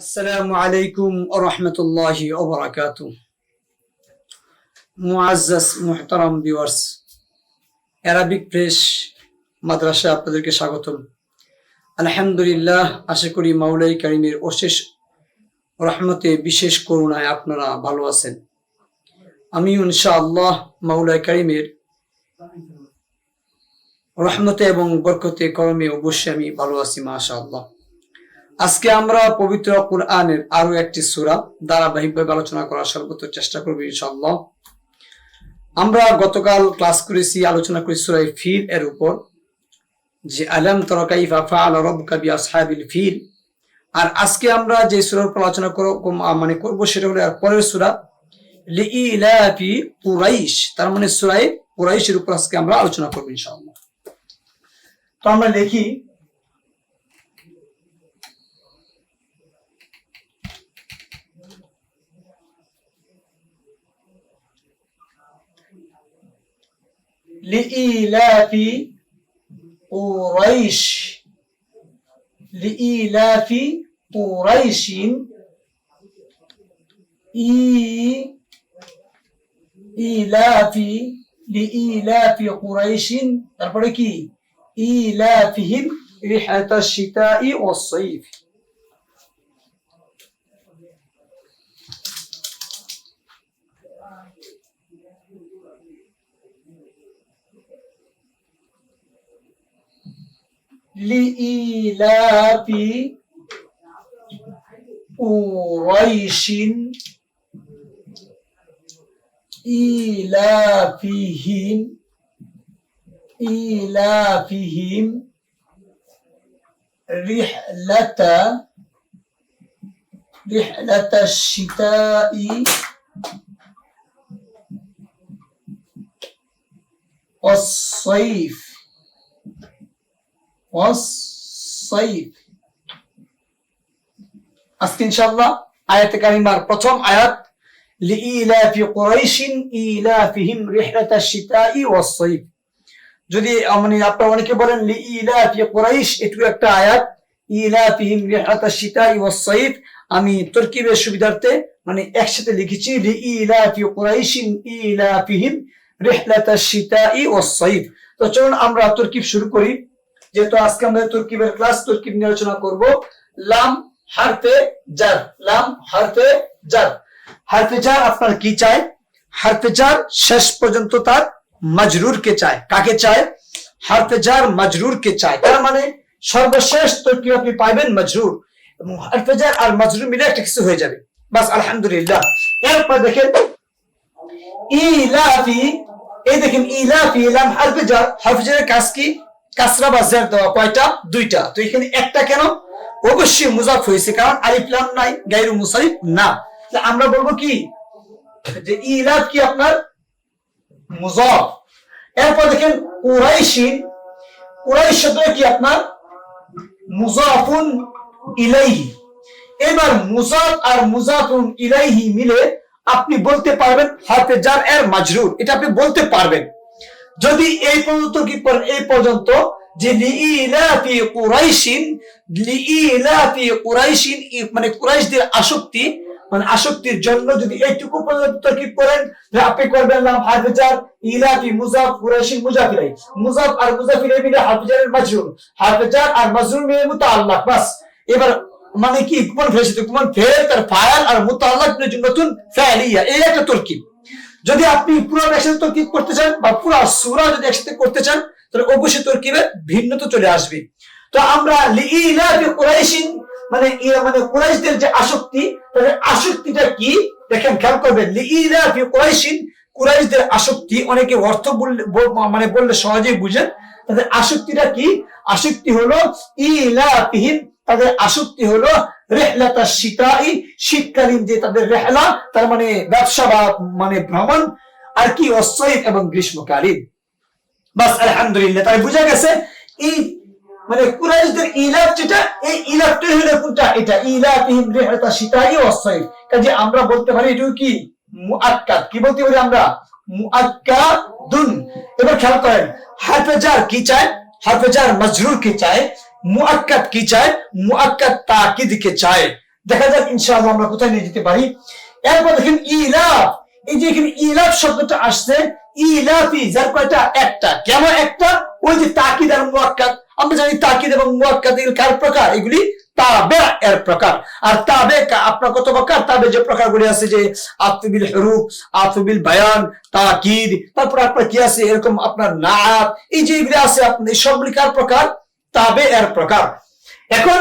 আসসালামু আলাইকুম viewers, Arabic press আপনাদেরকে স্বাগতম। আলহামদুলিল্লাহ, আশা করি মাওলাই কারিমের অশেষ রহমতে, বিশেষ করুণায় আপনারা ভালো আছেন। আমি ইনশাআল্লাহ মাওলাই কারিমের রহমতে এবং বরকতে কর্মে অবশ্যই আমি ভালো আছি, মাশাআল্লাহ। আজকে আমরা পবিত্র কোরআনের আরও একটি সূরা ধারাবাহিকভাবে আলোচনা করার সর্বোচ্চ চেষ্টা করব ইনশাআল্লাহ। আমরা গতকাল ক্লাস করেছি, আলোচনা করেছি সূরা ফিল এর উপর, যে আলাম তারা কাইফা ফাআলা রাব্বুকা বিআসহাবিল ফিল আর আজকে আমরা যে সূরার উপর আলোচনা করব মানে করব সেটা হলো আর পরের সূরা, লিইলাফি কুরাইশ। তার মানে সুরাই কুরাইশের উপর আজকে আমরা আলোচনা করব ইনশাআল্লাহ। তো আমরা লিখি لإيلاف قريش لإيلاف قريش إي إيلاف لإيلاف قريش তারপরে কি إيلافهم رحلة الشتاء والصيف لإيلاف قريش إيلافهم إيلافهم رحلة رحلة الشتاء. والصيف. আজকে ইনশাআল্লাহ আয়াতে কারিমার প্রথম আয়াত, লিইলাফি কুরাইশিন ইলাফিহিম যদি মানে আপনারা অনেকে বলেন লিইলাফি কুরাইশ এটু একটা আয়াত, ইলাফিহিম রিহলাতাশ শিতাই ওয়াস আমি তরকিবের সুবিধার্থে মানে একসাথে লিখেছি, লিইলাফি কুরাইশিন ইলাফিহিম তো চলুন আমরা তর্কিব শুরু করি। যেহেতু আজকে আমরা তরকিবের ক্লাস তরকিব নিয়ে আলোচনা করব। লাম হারফে জার, লাম হারফে জার। হারফে জার আপনার কি চায়? হারফে জার শেষ পর্যন্ত তার মাজরুর কে চায়। কাকে চায়? হারফে জার মাজরুর কে চায়। তার মানে সর্বশেষ তরকিব আপনি পাইবেন মাজরুর। এবং হারফে জার আর মাজরুর মিলে একটা কিছু হয়ে যাবে। বাস, আলহামদুলিল্লাহ। এরপর দেখেন, ইলাফি, এই দেখেন, ইলাফি, লাম, হারফে জার। হারফে জারের কাজ কি? কাসরা বা জের দেওয়া কয়টা? দুইটা। তো এখানে একটা কেন? অবশ্যই মুজাফ হয়েছে, কারণ আলিফ লাম নাই গাইরু মুসারিফ না। আমরা বলব কি? যে ইলাফ কি আপনার? মুজাফ। এরপর দেখেন কুরাইশ। শব্দ কি আপনার? মুজাফুন ইলাইহি। এবার মুজাফ আর মুজাফুন ইলাইহি মিলে আপনি বলতে পারবেন হাতে জার এর মাজরুর। এটা আপনি বলতে পারবেন। যদি এই পর্যন্ত কি করেন এই পর্যন্ত যে লিইলাফি কুরাইশিন লিইলাফি কুরাইশিন মানে কুরাইশদের আসক্তি মানে আসক্তির জন্য যদি এইটুকু পর্যন্ত কি করেন আপনি করবেন নাম হাফিজার, ইলাফি, মুজাফ কুরাইশিন মুজাফিরাই। মুজাফ আর মুজাফিরাই মিলে হাফিজারের মাজরুর হাফিজার আর মাজরুর মিলে মুতাআল্লাক, বাস। এবার মানে কি কোন ফেল সাথে কোন ফেল তার ফায়াল আর মুতাআল্লাক নতুন ফাইলিয়া, এই একটা তরকিব। যদি আপনি পুরো একসাথে তরকিব করতে চান বা পুরো সুরা যদি একসাথে করতে চান, তাহলে অবশ্যই তরকিবে ভিন্নতা চলে আসবে। তো আমরা কুরাইশিন মানে মানে কুরাইশদের যে আসক্তি তাহলে আসক্তিটা কি? দেখেন, খেয়াল করবেন লিইলাফি কুরাইশিন, কুরাইশদের আসক্তি, অনেকে অর্থ মানে বললে সহজেই বুঝেন, তাদের আসক্তিটা কি? আসক্তি হলো ইলাফিহিম, তাদের আসক্তি হলো রেহলাতা শীতাই শীতকালীন যে তাদের রেহলা, তার মানে ব্যবসা বা মানে ভ্রমণ, আর কি অসৈফ এবং গ্রীষ্মকালীন। বাস, আলহামদুলিল্লাহ তাই বুঝা গেছে, এই মানে কুরাইশদের ইলাফ যেটা, এই ইলাফটাই হলো কোনটা? এটা ইলাফিহিম রিহলাতা শীতাই অসৈফ কাজে আমরা বলতে পারি এটাও কি? মুআক্কাদ। কি বলতে পারি আমরা? মুআক্কাদুন। এবার খেয়াল করেন হারফে জার কি চায়? হারফে জার মজরুর কি চায়? মুআক্কাদ কি চায়? মুআক্কাদ তাকিদ কে চায়। দেখা যাক, ইনশাআল্লাহ আমরা কোথায় নিয়ে যেতে পারি। এরপর দেখেন ইলাফ। এই যে এখানে ইলাফ শব্দটা আসছে, ইলাফি, যার কয়টা? একটা। কেন একটা? ওই যে তাকিদ আর মুয়াক্কাদ আমরা জানি তাকিদ এবং মুয়াক্কাদ এগুলি কার প্রকার? এগুলি তাবে এর প্রকার। আর তাবে আপনার কত প্রকার? তাবে যে প্রকারগুলি আছে যে আতবিল হরুফ, আতবিল বায়ান, তাকিদ। তারপর আপনার কি আছে? এরকম আপনার নাত এই যে এগুলি আছে আপনি সবগুলি কার প্রকার? তাবে এর প্রকার। এখন,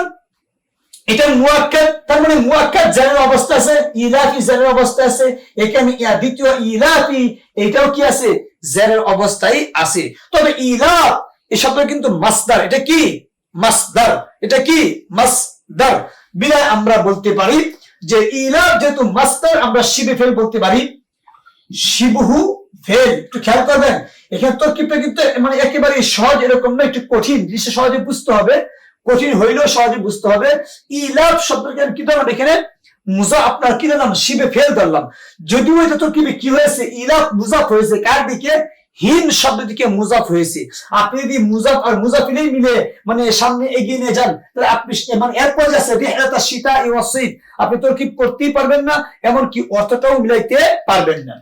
এটা মুয়াক্কাদ, তার মানে মুয়াক্কাদ অবস্থা আছে ইলাফি অবস্থা আছে এখানে দ্বিতীয় ইলাফি এটাও কি আছে? আছে। তবে ইলাফ এই শব্দ কিন্তু মাসদার, এটা কি? মাসদার, এটা কি? মাসদার। বিদায় আমরা বলতে পারি যে ইলাফ যেহেতু মাসদার, আমরা শিবে ফেল বলতে পারি। শিবহু ফেল, একটু খেয়াল করবেন। এখানে তরকিবটা কিন্তু মানে একেবারে সহজ এরকম না একটু কঠিন। জিনিসটা সহজে বুঝতে হবে। কঠিন হইলেও সহজে বুঝতে হবে। ইলাফ শব্দকে আমি কি ধরলাম এখানে? মুজা আপনার কি ধরলাম? শিবে ফেল ধরলাম। যদিও এটা তরকিবে কি হয়েছে? ইলাফ, মুজাফ হয়েছে। কার দিকে? হিন শব্দ দিকে মুজাফ হয়েছে। আপনি যদি মুজাফ আর মুজাফিলেই মিলে মানে সামনে এগিয়ে নিয়ে যান, তাহলে আপনি মানে এরপর যে আছে, রিহলাতা সীতা ইওয়াসিদ আপনি তর্কিব করতেই পারবেন না, এমনকি অর্থটাও মিলাইতে পারবেন না।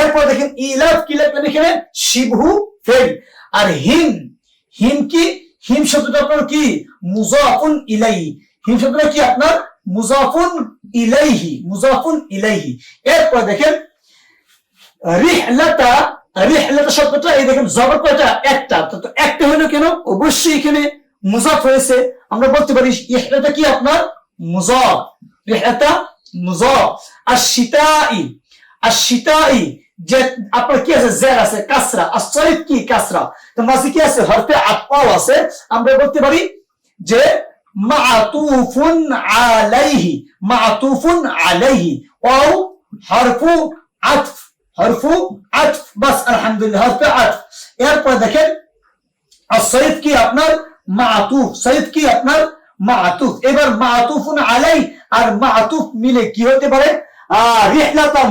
এরপর দেখেন, ইলাফ কি লিখলেন এখানে? শিবহু ফেল আর হিম হিম কি? হিম শব্দটা আপনার কি? মুজাফুন ইলাইহি। হিম শব্দটা কি আপনার? মুজাফুন ইলাইহি মুজাফুন ইলাইহি। এরপর দেখেন, রিহলাতা রিহলাতা শব্দটা এই দেখেন জবর কয়টা? একটা। তো একটা হলো কেন? অবশ্যই এখানে মুজাফ হয়েছে। আমরা বলতে পারি, ইহলাতা কি আপনার? মুজাফ। রিহলাতা মুজাফ। আর শীতাই আর শীতাই যে আপনার কি আছে? জের আছে, কাসরা। আর সরিফ কি? কাসরা। তো মাঝে কি আছে? হরফে আতপাও আছে। আমরা বলতে পারি যে, মাতুফুন আলাইহি। মাতুফুন আলাইহি। ও হরফু, আতফ। হরফু আতফ বাস আলহামদুলিল্লাহ, হরফে আতফ এরপর দেখেন, আর সৈয়দ কি আপনার? মাতুফ। সৈয়দ কি আপনার? মাতুফ। এবার মাতুফুন আলাই আর মাতুফ মিলে কি হতে পারে? রিহলাতা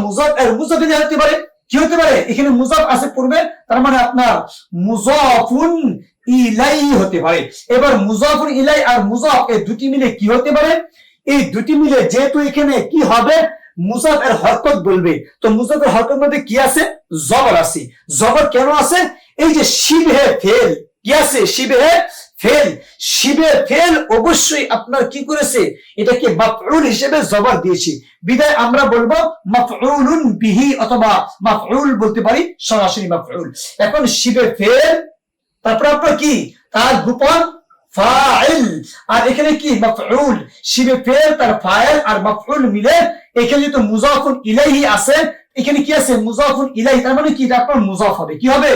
এর হতে পারে। কি হতে পারে? এখানে মুজাফ আছে পূর্বে, তার মানে আপনার মুজাফুন ইলাই হতে পারে। এবার মুজাফুন ইলাই আর মুজাফ, এই দুটি মিলে কি হতে পারে? এই দুটি মিলে যেহেতু এখানে কি হবে? মুজাফ এর হরকত বলবে। তো মুজাফের হরকত মধ্যে কি আছে? জবর আছে। জবর কেন আছে? এই যে শিবে ফেল। কি আছে? শিবে ফেল। শিবে ফেল অবশ্যই আপনার কি করেছে? এটাকে মাফরুল হিসেবে জবর দিয়েছে। বিদায় আমরা বলব মাফউলুন বিহি অথবা মাফরুল বলতে পারি, সরাসরি মাফরুল এখন শিবে ফেল, তারপর আপনার কি? তার গোপন ফাইল। আর এখানে কি? মাফউল। শিবে ফেল তার ফাইল আর মাফউল মিলে এখানে তো মুজাফুন ইলাইহি আছে, এখানে কি আছে? মুজাফুন ইলাইহি। তার মানে কি? এটা আপনার মুজাফ হবে। কি হবে?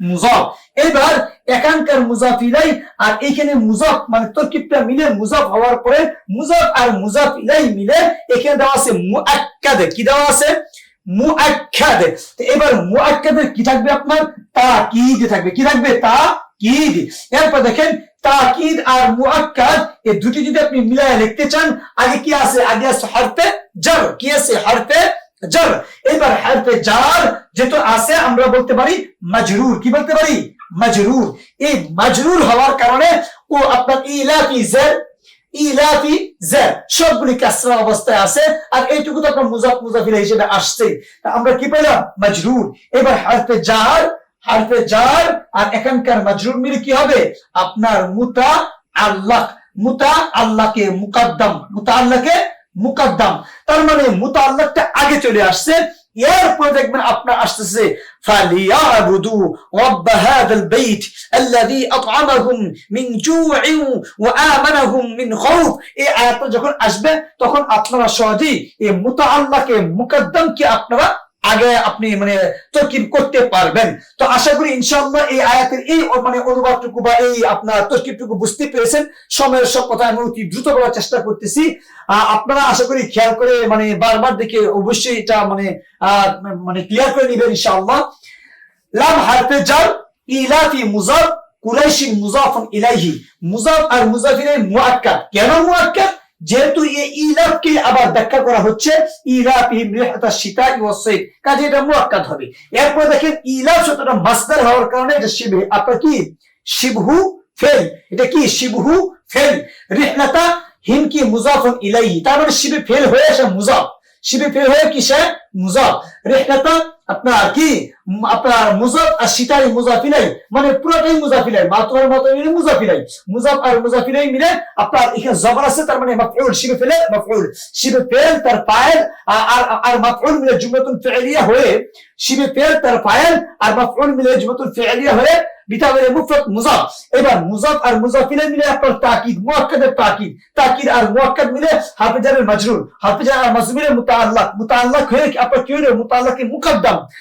মুজাফ এবার এখানকার মুজাফ ইলাই আর এখানে মুজাফ মানে তরকিবটা মিলে মুজাফ হওয়ার পরে মুজাফ আর মুজাফ ইলাই মিলে এখানে দেওয়া আছে মুআক্কাদে। কি দেওয়া আছে? মুআক্কাদে। তো এবার মুআক্কাদের কি থাকবে আপনার? তাকিদ থাকবে। কি থাকবে? তাকিদ। এরপর দেখেন তাকিদ আর মুআক্কাদ, এই দুটি যদি আপনি মিলায় লিখতে চান, আগে কি আছে? আগে আছে হরফে জার কি আছে? হরফে জার এবার হরফে জার যেহেতু আছে, আমরা বলতে পারি মাজরুর। কি বলতে পারি? মাজরুর। এই মাজরুর হওয়ার কারণে ও আপনার ইলাফি জার ইলাফি জার সবগুলি কাসরা অবস্থায় আছে, আর এইটুকু তো আপনার মুজাফ মুজাফির হিসেবে আসছে আমরা কি পেলাম? মাজরুর। এবার হরফে জার হারফে জার আর এখানকার মাজরুর মিলে কি হবে আপনার মুতা আল্লাহ মুতা আল্লাহকে মুকাদ্দাম মুতা আল্লাহকে মুকাদ্দাম তার মানে মুতা আল্লাহটা আগে চলে আসছে এরপরে দেখবেন আপনার আসতেছে ফালিয়াবুদু রব্ব হাদাল বাইত الذي اطعمهم من جوع وآمنهم من خوف এই আয়াতটা যখন আসবে তখন আপনারা সহজেই এই মুতা আল্লাহকে মুকাদ্দাম কি আপনারা আগে আপনি মানে তর্কিব করতে পারবেন। তো আশা করি ইনশাআল্লাহ এই আয়াতের এই মানে অনুবাদটুকু বা এই আপনার তর্কিবটুকু বুঝতে পেরেছেন। সময়ের সব কথা আমি অতি দ্রুত বলার চেষ্টা করতেছি। আপনারা আশা করি খেয়াল করে মানে বারবার দেখে অবশ্যই এটা মানে মানে ক্লিয়ার করে নেবেন ইনশাআল্লাহ। লাম হারফে জার ইলাফি মুজাফ কুরাইশি মুজাফন ইলাইহি। মুজাফ আর মুজাফিরে মুআক্কাদ। কেন মুআক্কাদ? যেহেতু আবার ব্যাখ্যা করা হচ্ছে ইলাফ ইমরিহাতা ইওয়াসাইদ কাজে এটা হবে। এরপর দেখেন শব্দটা হওয়ার কারণে এটা শিবে আপনার কি? শিবহু ফেল। এটা কি? শিবহু ফেল। রিহলাতা হিম মুজাফন ইলাইহি। তার মানে শিবে ফেল হয়ে আসে মুজাফ। শিবে ফেল হয়ে কি সে মুজাফ। রেহনাতা আপনার কি? আপনার মুজাফ আর সিতারি মুজাফিলাই মানে পুরোটাই মুজাফিলাই মাত্রার মতো মিলে মুজাফিলাই মুজাফ আর মুজাফিলাই মিলে আপনার এখানে জবর আছে, তার মানে মাফউল, শিবে ফেলে, মাফউল। শিবে ফেল, তার ফাইল আর আর- মাফউল মিলে জুমলাতুন ফি'লিয়া হয়ে শিবে ফেল, তার ফাইল আর মাফউল মিলে জুমলাতুন ফি'লিয়া হয়ে মুফরদ মুজাফ। এবার মুজাফ আর মুজাফিলাই মিলে আপনার তাকিদ মুআক্কাদের তাকিদ। তাকিদ আর মুআক্কাদ মিলে হাফিজারের মাজরুর। হাফিজার আর মুতাআল্লাক। মুতাআল্লাক হয়ে আপনার কি হলো?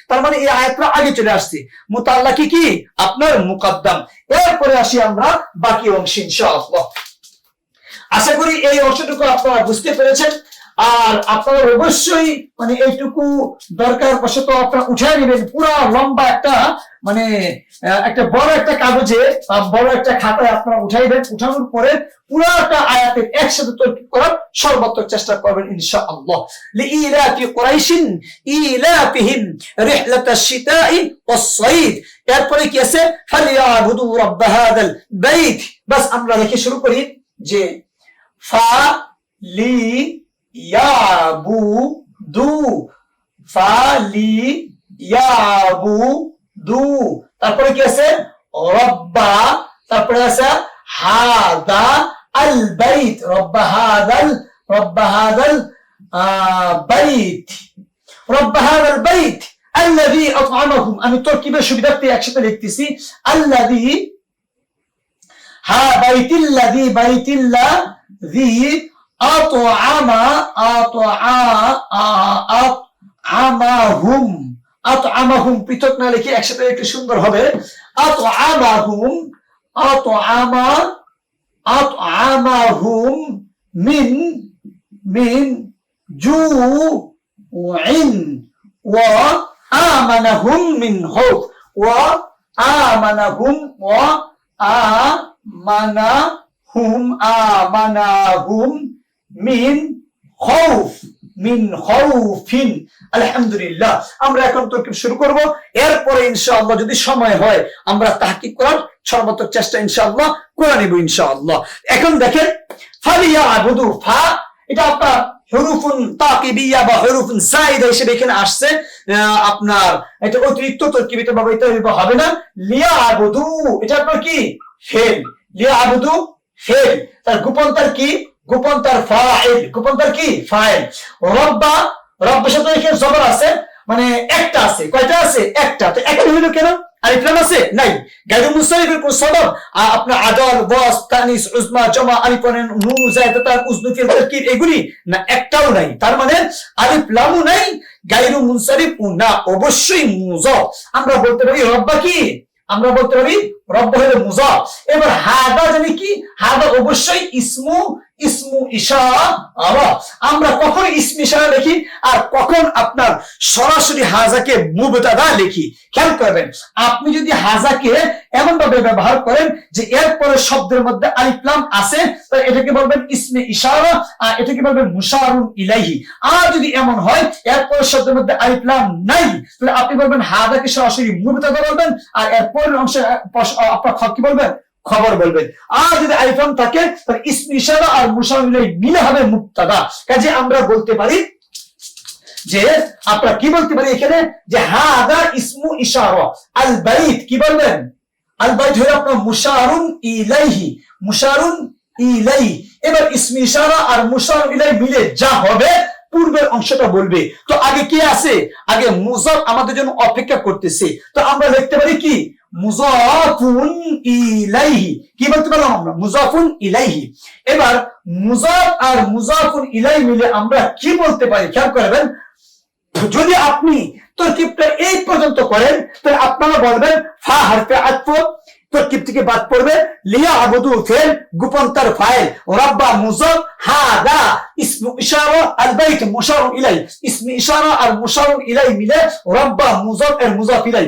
তার মানে এই আয়াতটা আগে চলে আসছে। মুতাআল্লাকি কি? আপনার মুকদ্দম। এরপরে আসি আমরা বাকি অংশ ইনশাআল্লাহ। আশা করি এই অংশটুকু আপনারা বুঝতে পেরেছেন। আর আপনারা অবশ্যই মানে এইটুকু দরকার বশত আপনারা উঠে নেবেন। পুরো লম্বা একটা মানে একটা বড় একটা কাগজে বড় একটা খাতায় আপনারা উঠাইবেন, উঠানোর পরে পুরাটা আয়াতের একসাথে তৈরি করার সর্বাত্মক চেষ্টা করবেন ইলাফিহিম রিহলাতাশ শিতাই ওয়াস-সাইদ এরপরে কি আছে? ফালিয়াবুদু হাদাল বাইত। বাস আমরা লিখে শুরু করি যে ফা লি ইয়াবু দু ফা লি দু। তারপরে কি আছে? রব্বা। তারপরে আছে হাদা আল বাইত রব্বা হাদাল রব্বা হাদাল বাইত। রব্বা হাদাল, বাইত। আল্লাযী আতআমাহুম আমি তরকিবের সুবিধার্থে একসাথে লিখতেছি। আল্লাযী হা বাইতিল্লাযী বাইতিল্লাযী আতআমা, আতআ আমাহুম আতআমাহুম আতআমাহুম পৃথক না লিখে একসাথে একটু সুন্দর হবে আতআমাহুম আতআমা আতআমাহুম মিন মিন জু'ইন ওয়া আমানাহুম মিন খাউফ ওয়া আমানাহুম ওয়া আমানাহুম আমানাহুম মিন খাউফ মিন খাউফিন, আলহামদুলিল্লাহ। আমরা এখন তরকিব শুরু করব। এরপরে ইনশাআল্লাহ যদি সময় হয়, আমরা তাহকিক করার সর্বাত্মক চেষ্টা ইনশাআল্লাহ করে নিব ইনশাআল্লাহ। এখন দেখেন ফালিয়া আবুদু ফা, এটা আপনার হরুফুন তাকিবিয়া বা হরুফুন জাইদা হিসেবে এখানে আসছে। আপনার এটা অতিরিক্ত তরকিবিতে এভাবে হবে না। লিয়া আবুদু এটা আপনার কি? ফেল। লিয়া আবুদু ফেল। তার গোপন তার কি? গোপন তার ফাইল। গোপন তার কি? ফাইল। রব্বা সাথে এখানে জবর আছে মানে একটা আছে, কয়টা আছে? একটা। তো একটা হইল কেন? আর আছে? নাই। কোন আ- আপনার আদর তানিস উজমা জমা জায়দাতা উজনু ফিল এগুলি? না, একটাও নাই। তার মানে আলিফ লামু নাই গায়রু মুনসারিফ না। অবশ্যই মুজাফ আমরা বলতে পারি রব্বা কি? আমরা বলতে পারি রব্বা হলো মুজাফ এবার হাদা জানি কি? হাদা অবশ্যই ইসমু ইসমু ইশারা আমরা কখন ইসম ইশারা লিখি আর কখন আপনার সরাসরি হাজাকে মুবতাদা লিখি। খেয়াল করবেন, আপনি যদি হাজাকে এমন ভাবে ব্যবহার করেন যে এরপরে শব্দের মধ্যে আলিফলাম আছে তাহলে এটাকে বলবেন ইসমে ইশারা আর এটাকে বলবেন মুশারুন ইলাইহি। আর যদি এমন হয়, এরপরে শব্দের মধ্যে আলিফলাম নাই, তাহলে আপনি বলবেন হাজাকে সরাসরি মুবতাদা বলবেন আর এরপরের অংশে, আপনার কি বলবেন? খবর বলবেন। আর যদি আইফোন থাকে, তাহলে ইসম আর মুশার মিলে মিলে হবে মুক্তাদা। কাজে আমরা বলতে পারি যে আমরা কি বলতে পারি এখানে? যে হাদা ইসমু ইশারা। আল বাইত, কি বলবেন? আল বাইত হলো আপনার মুশারুন ইলাইহি মুশারুন ইলাইহি। এবার ইসমি ইশারা আর মুশার ইলাই মিলে যা হবে, পূর্বের অংশটা বলবে। তো আগে কি আছে? আগে মুজাফ আমাদের জন্য অপেক্ষা করতেছে। তো আমরা লিখতে পারি কি? মুজাফুন ইলাইহি। কি বলতে পারলাম আমরা? মুজাফুন ইলাইহি। এবার মুজাফ আর মুজাফুন ইলাই মিলে আমরা কি বলতে পারি? খেয়াল করবেন যদি আপনি তরকিবটা এই পর্যন্ত করেন, তাহলে আপনারা বলবেন, ফা হারফে আতফ তরকিব থেকে বাদ পড়বে। লিয়া আবুদু ফেল ফাইল। রাব্বা হাদা ইশারা আল বাইত মুশার ইলাই। ইশারা আর মুশার ইলাই মিলে রাব্বা এর মুজাফ ইলাই।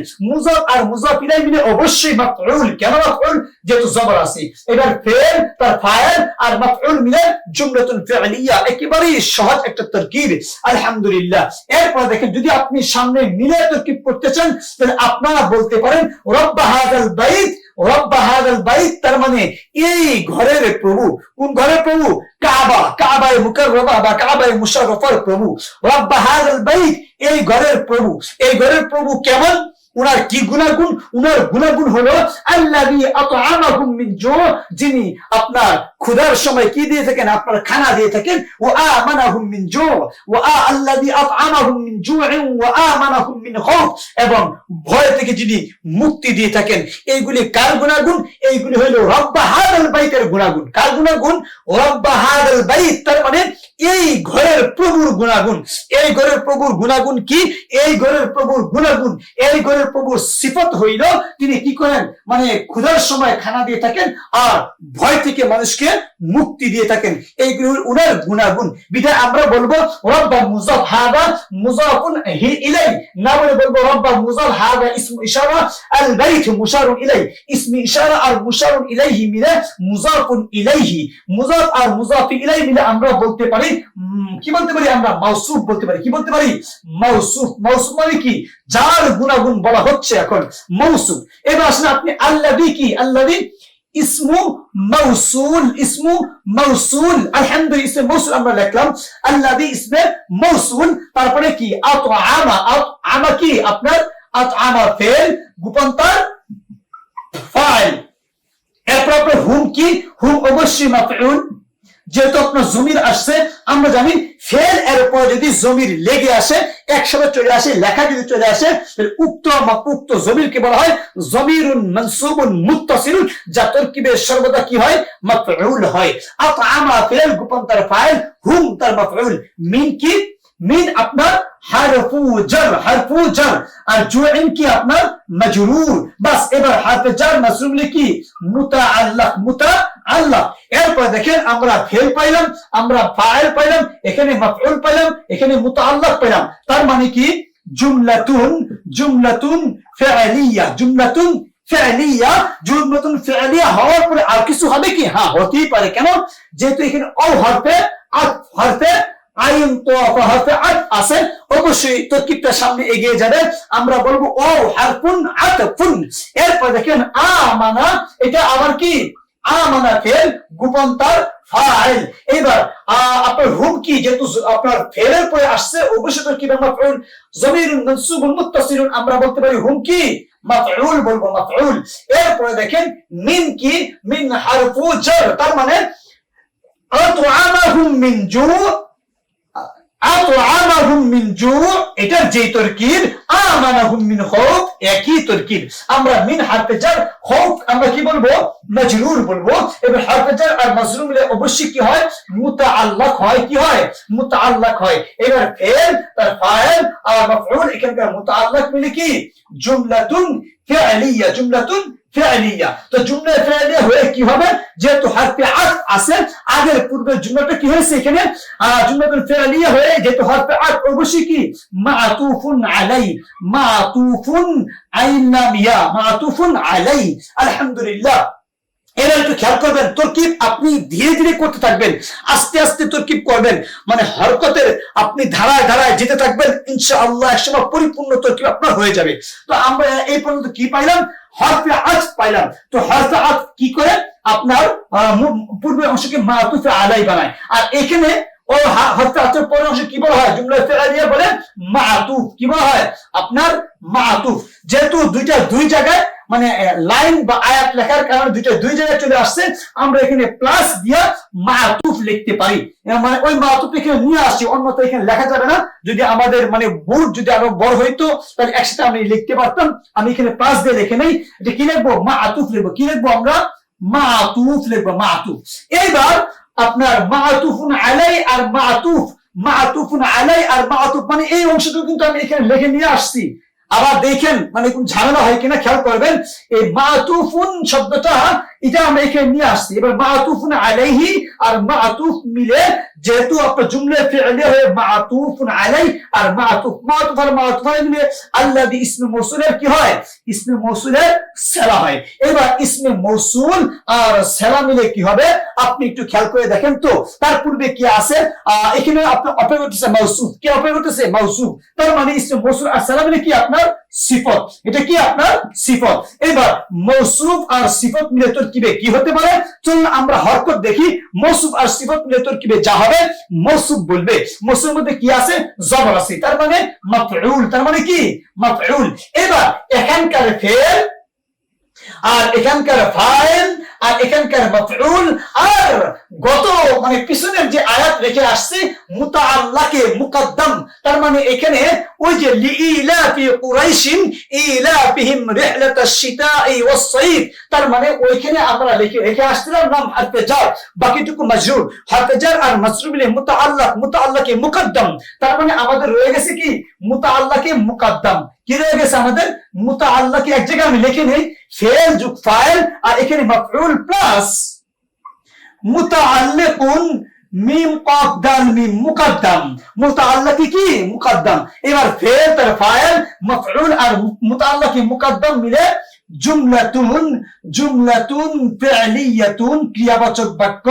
আর মুজাফ ইলাই মিলে অবশ্যই মাফউল। কেন মাফউল? যেহেতু জবর আছে। এবার ফেল, তার ফাইল আর মাফউল মিলে জুমলাতুন ফি'লিয়া একেবারেই সহজ একটা তরকিব। আলহামদুলিল্লাহ। এরপর দেখেন, যদি আপনি সামনে মিলে তরকিব করতে চান, তাহলে আপনারা বলতে পারেন, রব্বা হাযাল বাইত রব্বা হাজাল বাইত, তার মানে এই ঘরের প্রভু। কোন ঘরের প্রভু? কাবা, কাবায় মুকাররবা বা কাবায় মুশাররফার প্রভু। রব্বা হাজাল বাইত, এই ঘরের প্রভু। এই ঘরের প্রভু কেমন? উনার কি গুণাগুণ? উনার গুণাগুণ হলো যিনি আপনার ক্ষুধার সময় কি দিয়ে থাকেন? আপনার খানা দিয়ে থাকেন। ও আমানাহুম মিন জু, ও আল্লাহি আতআমাহুম মিন জু'ইন ওয়া আমানাহুম মিন খাউফ এবং ভয় থেকে যিনি মুক্তি দিয়ে থাকেন। এইগুলি কার গুণাগুণ? এইগুলি হলো রব্বা হাদাল বাইতের গুণাগুণ। কার গুণাগুণ? রব্বা হাদাল বাইত, তার মানে এই ঘরের প্রভুর গুণাগুণ। এই ঘরের প্রভুর গুণাগুণ কি? এই ঘরের প্রভুর গুণাগুণ। এই ঘরের প্রভুর সিফত হইল, তিনি কি করেন? মানে ক্ষুধার সময় খানা দিয়ে থাকেন আর ভয় থেকে মানুষকে মুক্তি দিয়ে থাকেন। হলো উনার গুণাগুণ। বিধায় আমরা বলব, রব্বা মুজাফ হাদা মুজাফুন ইলাই। না বলে বলব, রব্বা মুজাফ হাদা ইসমু ইশারা আল বাইত মুশারুন ইলাই। ইসমি ইশারা আর মুশারুন ইলাইহি মিলে মুজাফুন ইলাইহি। মুজাফ আর মুজাফ ইলাই মিলে আমরা বলতে পারি কি বলতে পারি আমরা? মাউসুফ বলতে পারি। কি বলতে পারি? মাউসুফ। মাউসুফ মানে কি? যার গুণাগুণ বলা হচ্ছে এখন মৌসুফ এবার আসলে আপনি আল্লাহি কি? আল্লাহি ইসমু মৌসুল ইসমু মৌসুল আলহামদুলিল্লাহ, ইসমে মৌসুল আমরা লিখলাম। আল্লাহি ইসমে মৌসুল তারপরে কি? আত আমা আত আমা কি? আপনার আত আমা ফেল, গুপন্তার ফাইল। এরপর আপনার হুম কি? হুম অবশ্যই মাফউল। যেহেতু আপনার জমির আসছে, আমরা জানি ফেল এর উপর যদি জমির লেগে আসে, একসাথে চলে আসে, লেখা যদি চলে আসে উক্ত বা উক্ত জমিরকে বলা হয় জমিরুন মানসুবুন মুত্তাসিলুন যা তরকিবে সর্বদা কি হয়? মাফউল হয়। আতআমা ফেল গোপন তার ফাইল, হুম তার মাফউল। মিন কি? মিন আপনার হারফু জার হারফু জার। আর জুইন কি আপনার? মজরুর। বাস এবার হারফে জার মাসরুম কি মুতাআল্লাক মুতাআল্লাক এরপর দেখেন, আমরা ফেল পাইলাম, আমরা ফাইল পাইলাম, এখানে মাফউল পাইলাম, এখানে মুতাআল্লাক পাইলাম। তার মানে কি? জুমলাতুন জুমলাতুন ফি'লিয়া জুমলাতুন ফি'লিয়া জুমলাতুন ফি'লিয়া হওয়ার পরে আর কিছু হবে কি? হ্যাঁ হতেই পারে। কেন? যেহেতু এখানে হরফে আত হরফে, আইন তো হরফে আত আছে, অবশ্যই তরকিবটা সামনে এগিয়ে যাবে। আমরা বলব ও হারফুন, আতফুন। এরপর দেখেন আমানা এটা আবার কি? আমানা ফেল গোপন তার ফাইল এবার আপনার হুমকি যেহেতু আপনার ফেলের পরে আসছে, অবশ্যই কি মাফউল? জমিরুন মানসুবুন মুত্তাসিলুন আমরা বলতে পারি হুম কি? মাফউল বলব, মাফউল। এরপরে দেখেন মিন কি? মিন হারফু জার, তার মানে আতআমাহুম মিন জু মিন এটার আমানাহুম মিন একই আমরা মিন আমরা কি বলব? মাজরুর বলব। এবার আর অবশ্যই কি হয়? মুতাআল্লাক হয় কি হয়? মুতাআল্লাক হয়। এবার ফেল, তার ফাইল আর মাফউল, এখানকার মুতাআল্লাক মিলে কি? জুমলাতুন ফি'লিয়া জুমলাতুন ফি'লিয়া তো জুমলা ফি'লিয়া হয়ে কি হবে? যেহেতু হারফে আত আছে, আগের পূর্বের জুমলাটা কি হয়েছে এখানে? জুমলাতুল ফি'লিয়া হয়ে যেহেতু হারফে আত অবশ্যই কি? মাতুফুন আলাই, মাতুফুন আইনাম ইয়া মাতুফুন আলাই। আলহামদুলিল্লাহ। এরা একটু খেয়াল করবেন, তরকিব আপনি ধীরে ধীরে করতে থাকবেন, আস্তে আস্তে তরকিব করবেন। মানে হরকতের আপনি ধারায় ধারায় যেতে থাকবেন, ইনশাআল্লাহ একসময় পরিপূর্ণ তরকিব আপনার হয়ে যাবে। তো আমরা এই পর্যন্ত কি পাইলাম? হরফে আজ পাইলাম। তো হরফে আজ কি করে? আপনার পূর্বের অংশকে মাতুফে আদায় বানায়। আর এখানে ও হরফে আজের পরের অংশ কি বলা হয়? জুমলা ফেরালিয়া বলে মাতুফ। কি বলা হয়? আপনার মাতুফ। যেহেতু দুইটা, দুই জায়গায় মানে লাইন বা আয়াত লেখার কারণে দুইটা দুই জায়গায় চলে আসছে। আমরা এখানে প্লাস দিয়া মাতুফ লিখতে পারি। মানে ওই মাতুফ এখানে নিয়ে আসছি অন্যত এখানে লেখা যাবে না। যদি আমাদের মানে বোর্ড যদি আরও বড় হইতো, তাহলে একসাথে আমি লিখতে পারতাম। আমি এখানে প্লাস দিয়ে লিখে নেই। এটা কি লিখব? মাতুফ লিখব। কি লিখব আমরা? মাতুফ লিখব, মাতুফ। এইবার আপনার মাতুফুন আলাই আর মাতুফ। মাতুফুন আলাই আর মাতুফ। মানে এই অংশটুকু কিন্তু আমি এখানে লিখে নিয়ে আসছি। আবার দেখেন মানে ঝামেলা হয় কিনা খেয়াল করবেন এই মাতুফুন শব্দটা এটা আমরা এখানে নিয়ে আসছি। এবার মাতুফুন আলাইহি আর মাতুফ মিলে যেহেতু আপনার জুমলে ফি'লি হয়ে মাতুফুন আলাই আর মাতুফ মাতুফ আর মাতুফ মিলে আল্লাহি ইসমে মৌসুলের কি হয়? ইসমে মৌসুলের সেলা হয়। এবার ইসমে মৌসুল আর সেলা মিলে কি হবে? আপনি একটু খেয়াল করে দেখেন তো। তার পূর্বে কি আছে? এখানে আপনার অপেক্ষা করতেছে মৌসুফ কি অপেক্ষা করতেছে? মৌসুফ তার মানে ইসমে মৌসুল আর সেলা মিলে কি আপনার? সিফত। এটা কি আপনার? সিফত। এবার মৌসুফ আর সিফত মিলে তরকিবে কি হতে পারে? চলুন আমরা হরকত দেখি। মৌসুফ আর সিফত মিলে তরকিবে যা হবে মৌসুফ বলবে। মৌসুফের মধ্যে কি আছে? জবর আছে। তার মানে মাফউল। তার মানে কি? মাফউল। এবার এখানকার ফেল আর এখানকার ফাইল আর এখানকার মাফউল আর গত মানে পিছনের যে আয়াত রেখে আসছে, মুতাআল্লাকে মুকদ্দম। তার মানে এখানে ওই তার মানে ওইখানে আমরা আসছিলাম নাম বাকিটুকু আর মিলে মুতাআল্লাক, মুতাআল্লাকে মুকদ্দম। তার মানে আমাদের রয়ে গেছে কি? মুতাআল্লাকে মুকদ্দম। কি রয়ে গেছে আমাদের? মুতাআল্লাকে এক জায়গায় আমি লিখে নেই, ফেল যুগ ফাইল, আর এখানে মাফউল প্লাস মুতাআল্লিকুন মিম কফ দাল মিম মুকদ্দম। মুতাআল্লিকি কি মুকদ্দম। এবার ফেল তার আর মুকদ্দম মিলে জুমলাতুন জুমলাতুন ফি'লিয়াতুন ক্রিয়াবাচক বাক্য,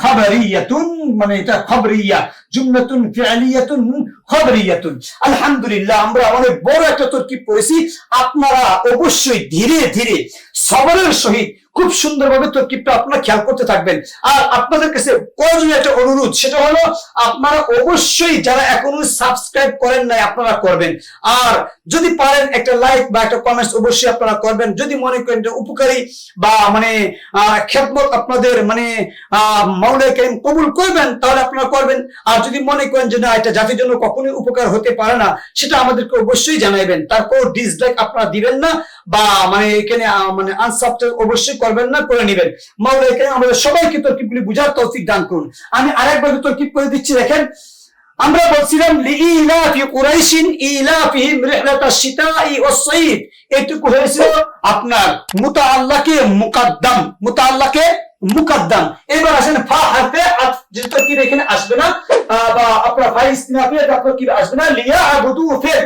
খাবারিয়াতুন মানে এটা খবরিয়া। জুমলাতুন ফি'লিয়াতুন খবরিয়াতুন। আলহামদুলিল্লাহ, আমরা অনেক বড় একটা তরকিব পড়েছি আপনারা অবশ্যই ধীরে ধীরে সবরের সহিত খুব সুন্দরভাবে তরকিবটা আপনারা খেয়াল করতে থাকবেন। আর আপনাদের কাছে প্রয়োজনীয় একটা অনুরোধ, সেটা হলো আপনারা অবশ্যই যারা এখনও সাবস্ক্রাইব করেন নাই, আপনারা করবেন। আর যদি পারেন একটা লাইক বা একটা কমেন্টস অবশ্যই আপনারা করবেন। যদি মনে করেন উপকারী বা মানে খেদমত আপনাদের মানে মাওলাই করিম কবুল করবেন, তাহলে আপনারা করবেন। আর যদি মনে করেন যে না, এটা জাতির জন্য কখনোই উপকার হতে পারে না, সেটা আমাদেরকে অবশ্যই জানাইবেন। তারপর ডিসলাইক আপনারা দিবেন না, বা মানে এখানে মানে আনসাবস্ক্রাইব অবশ্যই করবেন না, করে নেবেন। মাওলা এখানে আমাদের সবাইকে তরকিবগুলি বুঝার তৌফিক দান করুন। আমি আরেকবার তরকিব করে দিচ্ছি, দেখেন। আমরা বলছিলাম লিইলাফি কুরাইশিন ইলাফিহিম রিহলাতাশ শিতাই ওয়াস সাইফ এটুকু হয়েছিল আপনার মুতাআল্লাকে মুকদ্দম মুতাআল্লাকে মুকদ্দম। এবার আসেন ফা হারফে আত যে তরকিব এখানে আসবে না? বা আপনার ফাই ইস্তিনাফি আপনার কি আসবে না? লিয়া আবুদু ফিল।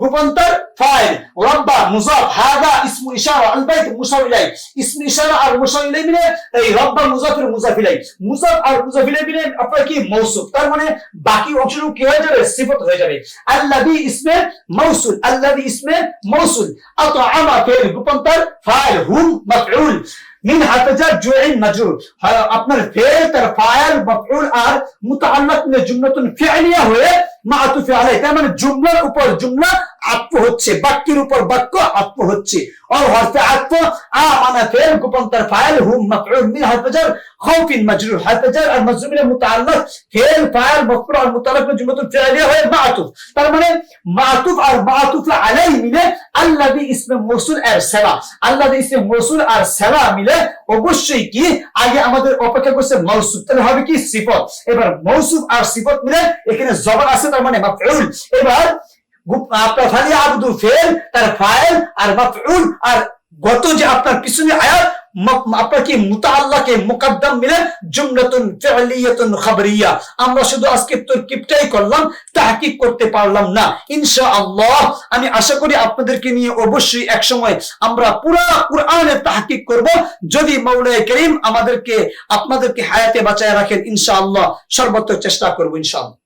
গোপন্তর ফাইল। রব্বা, মুজাফ, হাদা ইসমু ইশারা আল বাইত মুসাফ ইলাই। ইসমু ইশারা আর মুসাফ ইলাই মিলে এই রব্বা মুজাফির মুজাফ ইলাই। মুজাফ আর মুজাফ মিলে আপনার কি মৌসুফ তার মানে বাকি অংশটুকু কি হয়ে যাবে? সিফত হয়ে যাবে। আল্লাযী ইসমে মৌসুল আল্লাযী ইসমে মৌসুল আতআমা ফিল গোপন্তর ফাইল, হুম, মাফউল। মিন হাফজার জুইন মাজরুর আপনার ফেল, তার ফায়াল, মাফউল আর মুতাআল্লাক মিন জুমলাতুন ফিআলিয়া হয়ে মা'তুফি আলাইহি। তার মানে জুমলার উপর জুমলা আত্ম হচ্ছে, বাক্যের উপর বাক্য আত্ম হচ্ছে। আর হরফে আত্ম আমানা ফেল গোপন্তর ফাইল, হুম মিন খাউফিন, মাজরুর আর মুতাআল্লাক ফেল আর মুতাআল্লাক মিনে হয়ে মাআতুফ তার মানে মাআতুফ আর মাআতুফ আলাই মিলে ইসমে আর ইসমে আর মিলে অবশ্যই কি আগে আমাদের অপেক্ষা করছে মৌসুফ তাহলে হবে কি সিফত। এবার মৌসুফ আর সিফত মিলে এখানে জবর আছে, তার মানে মাফউল। এবার আপনার ফালি ফেল, তার ফাইল আর মাফউল আর গত যে আপনার পিছনে আয়াত ম- আপনার কি মুতাআল্লাকে মিলে জুমলাতুন ফি'লিয়াতুন খাবরিয়া। আমরা শুধু আজকে করলাম, তাহকিক করতে পারলাম না। আমি আশা করি আপনাদেরকে নিয়ে অবশ্যই এক সময় আমরা পুরা কোরআনের তাহকিক করব। যদি মাওলানা করিম আমাদেরকে, আপনাদেরকে হায়াতে বাঁচায় রাখেন, ইনশাআল্লাহ, সর্বোচ্চ চেষ্টা করব, ইনশাআল্লাহ।